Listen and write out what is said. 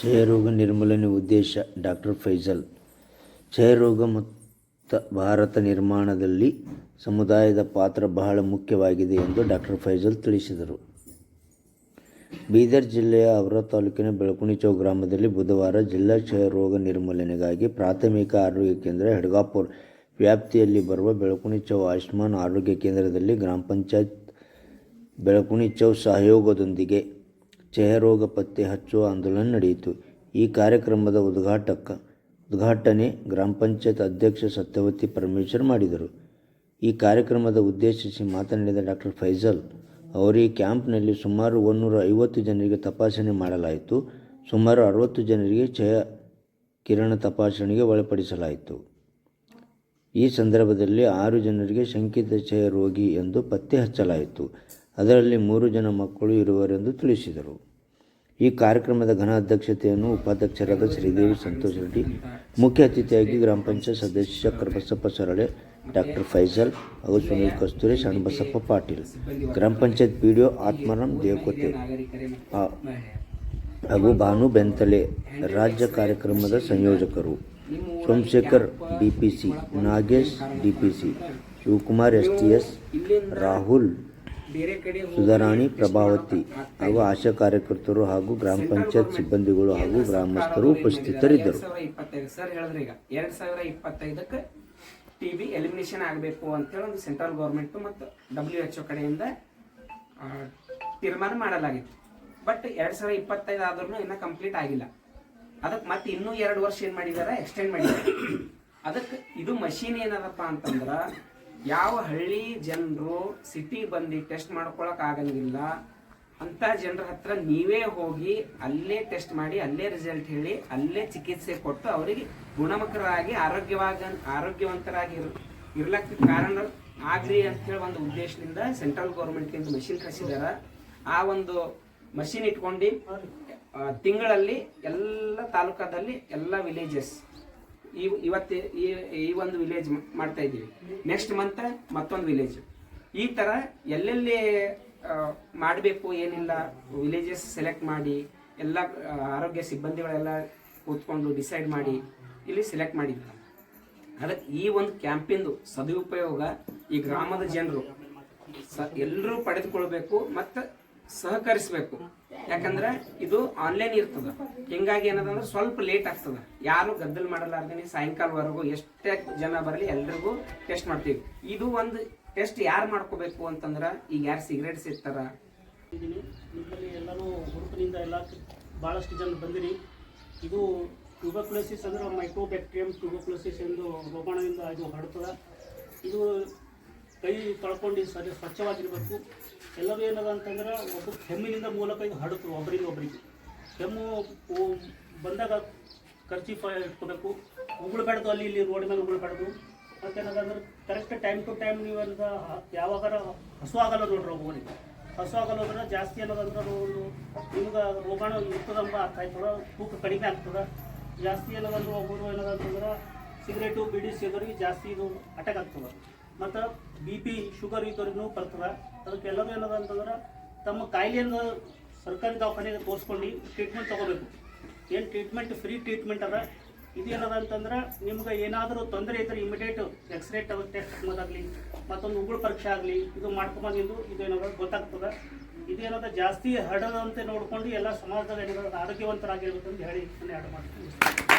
ಕ್ಷಯರೋಗ ನಿರ್ಮೂಲನೆ ಉದ್ದೇಶ ಡಾಕ್ಟರ್ ಫೈಜಲ್ ಕ್ಷಯರೋಗ ಮುಕ್ತ ಭಾರತ ನಿರ್ಮಾಣದಲ್ಲಿ ಸಮುದಾಯದ ಪಾತ್ರ ಬಹಳ ಮುಖ್ಯವಾಗಿದೆ ಎಂದು ಡಾಕ್ಟರ್ ಫೈಜಲ್ ತಿಳಿಸಿದರು. ಬೀದರ್ ಜಿಲ್ಲೆಯ ಅವರ ತಾಲೂಕಿನ ಬೆಳಕುಣಿಚೌ ಗ್ರಾಮದಲ್ಲಿ ಬುಧವಾರ ಜಿಲ್ಲಾ ಕ್ಷಯರೋಗ ನಿರ್ಮೂಲನೆಗಾಗಿ ಪ್ರಾಥಮಿಕ ಆರೋಗ್ಯ ಕೇಂದ್ರ ಹೆಡ್ಗಾಪುರ್ ವ್ಯಾಪ್ತಿಯಲ್ಲಿ ಬರುವ ಬೆಳಕುಣಿಚೌ ಆಯುಷ್ಮಾನ್ ಆರೋಗ್ಯ ಕೇಂದ್ರದಲ್ಲಿ ಗ್ರಾಮ ಪಂಚಾಯತ್ ಬೆಳಕುಣಿಚೌ ಸಹಯೋಗದೊಂದಿಗೆ ಕ್ಷಯರೋಗ ಪತ್ತೆ ಹಚ್ಚುವ ಆಂದೋಲನ ನಡೆಯಿತು. ಈ ಕಾರ್ಯಕ್ರಮದ ಉದ್ಘಾಟಕ, ಉದ್ಘಾಟನೆ ಗ್ರಾಮ ಪಂಚಾಯತ್ ಅಧ್ಯಕ್ಷ ಸತ್ಯವತಿ ಪರಮೇಶ್ವರ್ ಮಾಡಿದರು. ಈ ಕಾರ್ಯಕ್ರಮದ ಉದ್ದೇಶಿಸಿ ಮಾತನಾಡಿದ ಡಾಕ್ಟರ್ ಫೈಜಲ್ ಅವರು ಈ ಕ್ಯಾಂಪ್ನಲ್ಲಿ ಸುಮಾರು ಒಂನ್ನೂರ ಐವತ್ತು ಜನರಿಗೆ ತಪಾಸಣೆ ಮಾಡಲಾಯಿತು. ಸುಮಾರು ಅರವತ್ತು ಜನರಿಗೆ ಕ್ಷಯ ಕಿರಣ ತಪಾಸಣೆಗೆ ಒಳಪಡಿಸಲಾಯಿತು. ಈ ಸಂದರ್ಭದಲ್ಲಿ ಆರು ಜನರಿಗೆ ಶಂಕಿತ ಕ್ಷಯ ರೋಗಿ ಎಂದು ಪತ್ತೆ ಹಚ್ಚಲಾಯಿತು. ಅದರಲ್ಲಿ ಮೂರು ಜನ ಮಕ್ಕಳು ಇರುವರೆಂದು ತಿಳಿಸಿದರು. ಈ ಕಾರ್ಯಕ್ರಮದ ಘನ ಅಧ್ಯಕ್ಷತೆಯನ್ನು ಉಪಾಧ್ಯಕ್ಷರಾದ ಶ್ರೀದೇವಿ ಸಂತೋಷ್ ರೆಡ್ಡಿ, ಮುಖ್ಯ ಅತಿಥಿಯಾಗಿ ಗ್ರಾಮ ಪಂಚಾಯತ್ ಸದಸ್ಯ ಕರಬಸಪ್ಪ ಸರಳೆ, ಡಾಕ್ಟರ್ ಫೈಜಲ್ ಹಾಗೂ ಸುನೀಲ್ ಕಸ್ತೂರಿ ಶರಣಬಸಪ್ಪ ಪಾಟೀಲ್. ಗ್ರಾಮ panchayat P D O Atmaram Devakote ಹಾಗೂ ಭಾನು ಬೆಂತಲೆ, ರಾಜ್ಯ ಕಾರ್ಯಕ್ರಮದ ಸಂಯೋಜಕರು. Somashekhar, DPC Nagesh, DPC Shivakumar S T S Rahul Sudharani, Prabhavati ಹಾಗೂ ಆಶಾ ಕಾರ್ಯಕರ್ತರು ಹಾಗೂ ಗ್ರಾಮ ಪಂಚಾಯತ್ ಸಿಬ್ಬಂದಿಗಳು ಹಾಗೂ ಗ್ರಾಮಸ್ಥರು ಉಪಸ್ಥಿತರಿದ್ದರು. ಸರ್ ಹೇಳಿದ್ರೆ ಈಗ ಸಾವಿರ ಟಿ ಬಿ ಎಲಿಮಿನೇಷನ್ ಆಗಬೇಕು ಅಂತೇಳಿ ಒಂದು ಸೆಂಟ್ರಲ್ ಗೌರ್ಮೆಂಟ್ ಮತ್ತು ಡಬ್ಲ್ಯೂ ಎಚ್ ಒ ಕಡೆಯಿಂದ ತೀರ್ಮಾನ ಮಾಡಲಾಗಿತ್ತು. ಬಟ್ ಎರಡು ಸಾವಿರ ಇಪ್ಪತ್ತೈದು ಆದ್ರೂ ಇನ್ನೂ ಕಂಪ್ಲೀಟ್ ಆಗಿಲ್ಲ. ಅದಕ್ಕೆ ಮತ್ತೆ ಇನ್ನೂ ಎರಡು ವರ್ಷ ಏನು ಮಾಡಿದ್ದಾರೆ ಎಕ್ಸ್ಟೆಂಡ್ ಮಾಡಿದ್ದಾರೆ ಅದಕ್ಕೆ ಇದು ಮಷೀನ್ ಏನದಪ್ಪ ಅಂತಂದ್ರ ಯಾವ ಹಳ್ಳಿ ಜನರು ಸಿಟಿ ಬಂದು ಟೆಸ್ಟ್ ಮಾಡ್ಕೊಳಕ್ ಆಗಂಗಿಲ್ಲ, ಅಂತ ಜನರ ಹತ್ರ ನೀವೇ ಹೋಗಿ ಅಲ್ಲೇ ಟೆಸ್ಟ್ ಮಾಡಿ, ಅಲ್ಲೇ ರಿಸಲ್ಟ್ ಹೇಳಿ, ಅಲ್ಲೇ ಚಿಕಿತ್ಸೆ ಕೊಟ್ಟು ಅವರಿಗೆ ಗುಣಮುಖರಾಗಿ ಆರೋಗ್ಯವಾಗ, ಆರೋಗ್ಯವಂತರಾಗಿ ಇರ್ಲಕ್ಕೆ ಕಾರಣ ಆಗ್ಲಿ ಅಂತ ಹೇಳಿ ಒಂದು ಉದ್ದೇಶದಿಂದ ಸೆಂಟ್ರಲ್ ಗೌರ್ಮೆಂಟ್ ಒಂದು ಮಷಿನ್ ಕಳಿಸಿದಾರ. ಆ ಒಂದು ಮಷಿನ್ ಇಟ್ಕೊಂಡು ತಿಂಗಳಲ್ಲಿ ಎಲ್ಲ ತಾಲೂಕಾದಲ್ಲಿ ಎಲ್ಲ ವಿಲೇಜಸ್ ಈ ಇವತ್ತು ಈ ಈ ಒಂದು ವಿಲೇಜ್ ಮಾಡ್ತಾ ಇದ್ದೀವಿ. ನೆಕ್ಸ್ಟ್ ಮಂತ್ ಮತ್ತೊಂದು ವಿಲೇಜ್ ಈ ತರ ಎಲ್ಲೆಲ್ಲಿ ಮಾಡಬೇಕು ಏನಿಲ್ಲ ವಿಲೇಜಸ್ ಸೆಲೆಕ್ಟ್ ಮಾಡಿ, ಎಲ್ಲ ಆರೋಗ್ಯ ಸಿಬ್ಬಂದಿಗಳೆಲ್ಲ ಕೂತ್ಕೊಂಡು ಡಿಸೈಡ್ ಮಾಡಿ ಇಲ್ಲಿ ಸೆಲೆಕ್ಟ್ ಮಾಡಿದ್ರು. ಅದಕ್ಕೆ ಈ ಒಂದು ಕ್ಯಾಂಪಿಂದು ಸದುಪಯೋಗ ಈ ಗ್ರಾಮದ ಜನರು. ಸ ಎಲ್ಲರೂ ಪಡೆದುಕೊಳ್ಬೇಕು, ಮತ್ತು ಸಹಕರಿಸಬೇಕು. ಯಾಕಂದ್ರೆ ಇದು ಆನ್ಲೈನ್ ಇರ್ತದ. ಹಿಂಗಾಗಿ ಏನದಂದ್ರೆ ಸ್ವಲ್ಪ ಲೇಟ್ ಆಗ್ತದ. ಯಾರು ಗದ್ದಲ್ ಮಾಡಲಾರ್ದೇನೆ ಸಾಯಂಕಾಲವರೆಗೂ ಎಷ್ಟೇ ಜನ ಬರಲಿ ಎಲ್ರಿಗೂ ಟೆಸ್ಟ್ ಮಾಡ್ತೀವಿ. ಇದು ಒಂದು ಟೆಸ್ಟ್ ಯಾರು ಮಾಡ್ಕೋಬೇಕು ಅಂತಂದ್ರೆ ಈಗ ಯಾರು ಸಿಗರೇಟ್ ಸಿಗ್ತಾರ ನಿಮ್ಮಲ್ಲಿ ಎಲ್ಲರೂ ಎಲ್ಲ ಭಾಳಷ್ಟು ಜನ ಬಂದಿರಿ. ಇದು ಟ್ಯೂಬೋಕ್ಲೋಸಿಸ್ ಅಂದ್ರೆ ಮೈಕ್ರೋಬ್ಯಾಕ್ಟೀರಿಯಂ ಟ್ಯೂಬರ್ಕ್ಯುಲೋಸಿಸ್ ಎಂದು ರೋಗಾಣುವಿಂದ ಇದು ಹರಡ್ತದೆ. ಇದು ಕೈ ತೊಳ್ಕೊಂಡು ಸರಿ ಸ್ವಚ್ಛವಾಗಿರಬೇಕು. ಎಲ್ಲರೂ ಏನದ ಅಂತಂದ್ರೆ ಒಬ್ಬ ಕೆಮ್ಮಿನಿಂದ ಮೂಲಕ ಇದು ಹಡತು ಒಬ್ಬರಿಂದ ಒಬ್ಬರಿಗೆ. ಕೆಮ್ಮು ಬಂದಾಗ ಖರ್ಚೀಫ ಇಟ್ಕೋಬೇಕು. ಉಗುಳ್ಬೇಡ್ದು ಅಲ್ಲಿ ಇಲ್ಲಿ ರೋಡ್ ಮೇಲೆ ಉಗುಳ್ಬೇಡ್ದು ಮತ್ತೇನದಂದ್ರೆ ಕರೆಕ್ಟ್ ಟೈಮ್ ಟು ಟೈಮ್ ನೀವು ಏನದ, ಯಾವಾಗಾರ ಹಸು ಆಗಲ್ಲ ನೋಡ್ರಿ ಒಬ್ಬರಿಗೆ ಹಸು ಆಗಲ್ಲ ಜಾಸ್ತಿ ಏನದಂದ್ರೆ ಒಂದು ನಿಮ್ಗೆ ರೋಗಾಣು ಇರ್ತದಂಬ ಅರ್ಥ ಆಯ್ತದ ತೂಕ ಕಡಿಮೆ ಆಗ್ತದ. ಜಾಸ್ತಿ ಏನದಂದ್ರೆ ಒಬ್ಬರು ಏನದಂತಂದ್ರೆ ಸಿಗರೇಟು ಬಿಡಿ ಸೇದೋರಿಗೆ ಜಾಸ್ತಿ ಇದು ಅಟ್ಯಾಕ್ ಆಗ್ತದೆ. ಮತ್ತು ಬಿ ಪಿ ಶುಗರ್ ಇದ್ದವ್ರಿಗೂ ಬರ್ತದೆ ಅದಕ್ಕೆಲ್ಲರೂ ಏನದ ಅಂತಂದ್ರೆ ತಮ್ಮ ಕಾಯಿಲೆಯನ್ನು ಸರ್ಕಾರಿ ದವಾಖಾನೆಗೆ ತೋರಿಸ್ಕೊಂಡು ಟ್ರೀಟ್ಮೆಂಟ್ ತೊಗೋಬೇಕು. ಏನು ಟ್ರೀಟ್ಮೆಂಟ್ ಫ್ರೀ ಟ್ರೀಟ್ಮೆಂಟ್ ಅದ? ಇದೇನದ ಅಂತಂದ್ರೆ ನಿಮ್ಗೆ ಏನಾದರೂ ತೊಂದರೆ ಇದ್ರೆ ಇಮಿಡಿಯೇಟ್ ಎಕ್ಸ್ರೇ ಟೆಸ್ಟ್ ಮಾಡೋದಾಗಲಿ ಮತ್ತೊಂದು ಉಗುಳು ಪರೀಕ್ಷೆ ಆಗಲಿ, ಇದು ಮಾಡ್ಕೊಂಬಂದಿದ್ದು ಇದೇನದ ಗೊತ್ತಾಗ್ತದೆ? ಇದೇನದ ಜಾಸ್ತಿ ಹರಡದಂತೆ ನೋಡ್ಕೊಂಡು ಎಲ್ಲ ಸಮಾಜದಲ್ಲಿ ಏನಾದ್ರು ಆರೋಗ್ಯವಂತರಾಗಿರ್ಬೇಕಂತ ಹೇಳಿ ನಾನು ಎರಡು ಮಾಡ್ತೀನಿ.